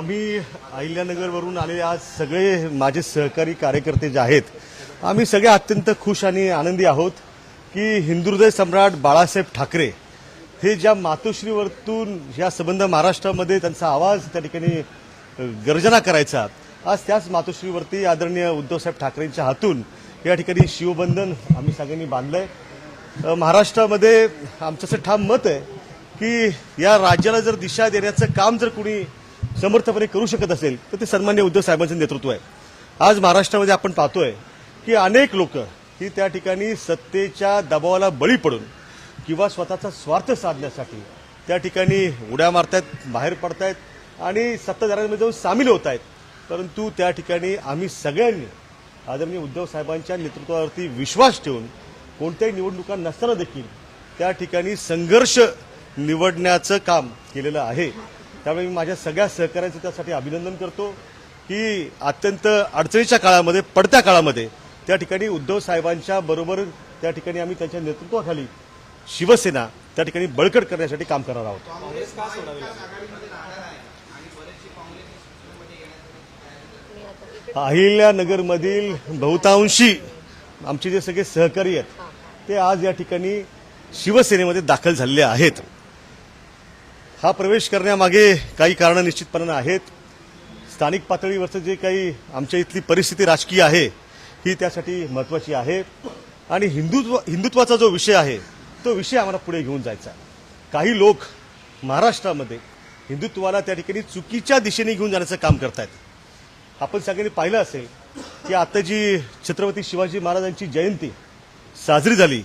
आम्ही अहिल्यानगरवरून आलेले आज सगळे माझे सहकारी कार्यकर्ते जे आहेत आम्ही सगळे अत्यंत खुश आणि आनंदी आहोत की हिंदुहृदय सम्राट बाळासाहेब ठाकरे हे ज्या मातोश्रीवरतून या संबंध महाराष्ट्रामध्ये त्यांचा आवाज त्या ठिकाणी गर्जना करायचा आज त्याच मातोश्रीवरती आदरणीय उद्धवसाहेब ठाकरेंच्या हातून या ठिकाणी शिवबंधन आम्ही सगळ्यांनी बांधलंय. आहे महाराष्ट्रामध्ये आमचं असं ठाम मत आहे की या राज्याला जर दिशा देण्याचं काम जर कुणी समर्थपणे करू शकत असेल तर ते सन्मान्य उद्धव साहेबांचं नेतृत्व आहे. आज महाराष्ट्रामध्ये आपण पाहतोय की अनेक लोक ही त्या ठिकाणी सत्तेच्या दबावाला बळी पडून किंवा स्वतःचा स्वार्थ साधण्यासाठी त्या ठिकाणी उड्या मारतायत बाहेर पडतायत आणि सत्ताधाऱ्यांमध्ये जाऊन सामील होत आहेत परंतु त्या ठिकाणी आम्ही सगळ्यांनी आदरणीय उद्धव साहेबांच्या नेतृत्वावरती विश्वास ठेवून कोणत्याही निवडणुका नसताना देखील त्या ठिकाणी संघर्ष निवडण्याचं काम केलेलं आहे. त्यामुळे मी माझ्या सगळ्या सहकाऱ्यांचं त्यासाठी अभिनंदन करतो की अत्यंत अडचणीच्या काळामध्ये पडत्या काळामध्ये त्या ठिकाणी उद्धव साहेबांच्या बरोबर त्या ठिकाणी आम्ही त्यांच्या नेतृत्वाखाली शिवसेना त्या ठिकाणी बळकट करण्यासाठी काम करणार आहोत. अहिल्यानगरमधील बहुतांशी आमचे जे सगळे सहकारी आहेत ते आज या ठिकाणी शिवसेनेमध्ये दाखल झालेले आहेत. हा प्रवेश करण्यामागे काही कारणं निश्चितपणानं आहेत स्थानिक पातळीवरचं जे काही आमच्या इथली परिस्थिती राजकीय आहे ही त्यासाठी महत्त्वाची आहे. आणि हिंदुत्व हिंदुत्वाचा जो विषय आहे तो विषय आम्हाला पुढे घेऊन जायचा काही लोक महाराष्ट्रामध्ये हिंदुत्वाला त्या ठिकाणी चुकीच्या दिशेने घेऊन जाण्याचं काम करतायत. आपण सगळ्यांनी पाहिलं असेल की आता जी छत्रपती शिवाजी महाराजांची जयंती साजरी झाली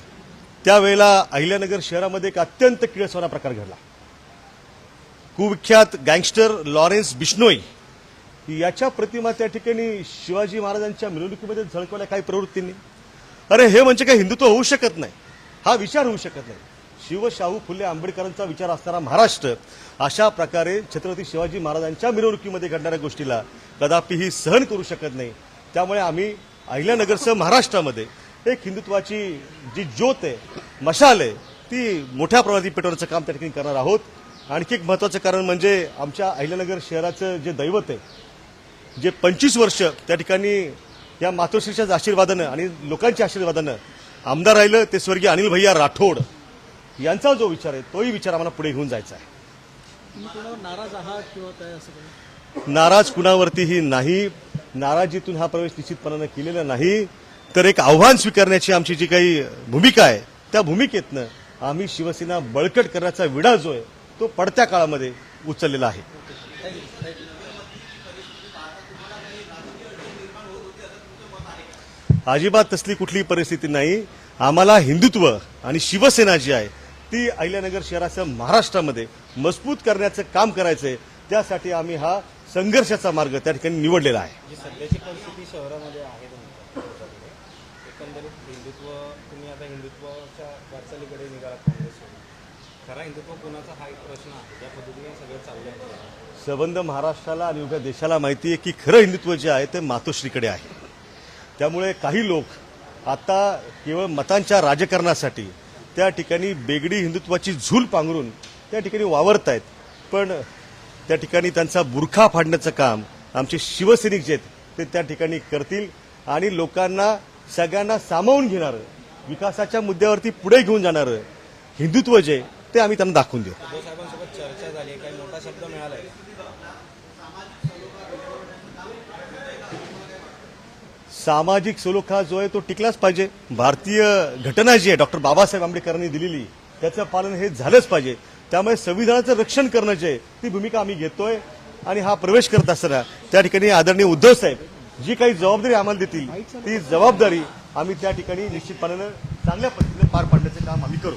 त्यावेळेला अहिल्यानगर शहरामध्ये एक अत्यंत किळसवाना प्रकार घडला. कुविख्यात गँगस्टर लॉरेन्स बिश्नोई. याच्या प्रतिमा त्या ठिकाणी शिवाजी महाराजांच्या मिरवणुकीमध्ये झळकवल्या काही प्रवृत्तींनी. अरे हे म्हणजे काही हिंदुत्व होऊ शकत नाही. हा विचार होऊ शकत नाही. शिव शाहू फुले आंबेडकरांचा विचार असणारा महाराष्ट्र अशा प्रकारे छत्रपती शिवाजी महाराजांच्या मिरवणुकीमध्ये घडणाऱ्या गोष्टीला कदापिही सहन करू शकत नाही. त्यामुळे आम्ही अहिल्यानगरसह महाराष्ट्रामध्ये एक हिंदुत्वाची जी ज्योत आहे मशाल आहे ती मोठ्या प्रमाणात पेटवण्याचं काम त्या ठिकाणी करणार आहोत. आणखी एक महत्त्वाचं कारण म्हणजे आमच्या अहिल्यानगर शहराचं जे दैवत आहे जे पंचवीस वर्ष त्या ठिकाणी या मातोश्रीच्या आशीर्वादानं आणि लोकांच्या आशीर्वादानं आमदार राहिलं ते स्वर्गीय अनिल भैया राठोड यांचा जो विचार आहे तोही विचार आम्हाला पुढे घेऊन जायचा आहे. नाराज आहात किंवा काय असं काही? नाराज कुणावरतीही नाही नाराजीतून हा प्रवेश निश्चितपणानं केलेला नाही. तर एक आव्हान स्वीकारण्याची आमची जी काही भूमिका आहे त्या भूमिकेतनं आम्ही शिवसेना बळकट करण्याचा विडा जो आहे तो पडत्या काळामध्ये उचललेला आहे. अजिबात तसली कुठलीही परिस्थिती नाही. आम्हाला हिंदुत्व आणि शिवसेना जी आहे ती अहिल्यानगर शहरासह महाराष्ट्रामध्ये मजबूत करण्याचं काम करायचंय. त्यासाठी आम्ही हा संघर्षाचा मार्ग त्या ठिकाणी निवडलेला आहे. म्हणजे सध्याची परिस्थिती शहरामध्ये आहे एकंदरीत हिंदुत्व तुम्ही आता हिंदुत्वाच्या वाटचालीकडे निघाला काँग्रेस खरा हिंदुत्व कोणाचा हा एक प्रश्न आहे. ज्या पद्धतीने सगळं चाललंय संबंध महाराष्ट्राला आणि उभ्या देशाला माहिती आहे की खरं हिंदुत्व जे आहे ते मातोश्रीकडे आहे. त्यामुळे काही लोक आता केवळ मतांच्या राजकारणासाठी त्या ठिकाणी बेगडी हिंदुत्वाची झूल पांघरून त्या ठिकाणी वावरत आहेत. पण त्या ठिकाणी त्यांचा बुरखा फाडण्याचं काम आमचे शिवसैनिक जे आहेत ते त्या ठिकाणी करतील आणि लोकांना सगळ्यांना सामावून घेणारं विकासाच्या मुद्द्यावरती पुढे घेऊन जाणारं हिंदुत्व जे ते आम्ही त्यांना दाखवून देऊ. चर्चा झाली काही मोठा शब्द मिळालाय. सामाजिक सलोखा जो आहे तो टिकलाच पाहिजे. भारतीय घटना जी आहे डॉक्टर बाबासाहेब आंबेडकरांनी दिलेली त्याचं पालन हे झालंच पाहिजे. त्यामुळे संविधानाचं रक्षण करणं जे आहे, ती भूमिका आम्ही घेतोय आणि हा प्रवेश करत असताना त्या ठिकाणी आदरणीय उद्धव साहेब जी काही जबाबदारी आम्हाला देतील ती जबाबदारी आम्ही त्या ठिकाणी निश्चितपणानं चांगल्या पद्धतीने पार पाडण्याचं काम आम्ही करू.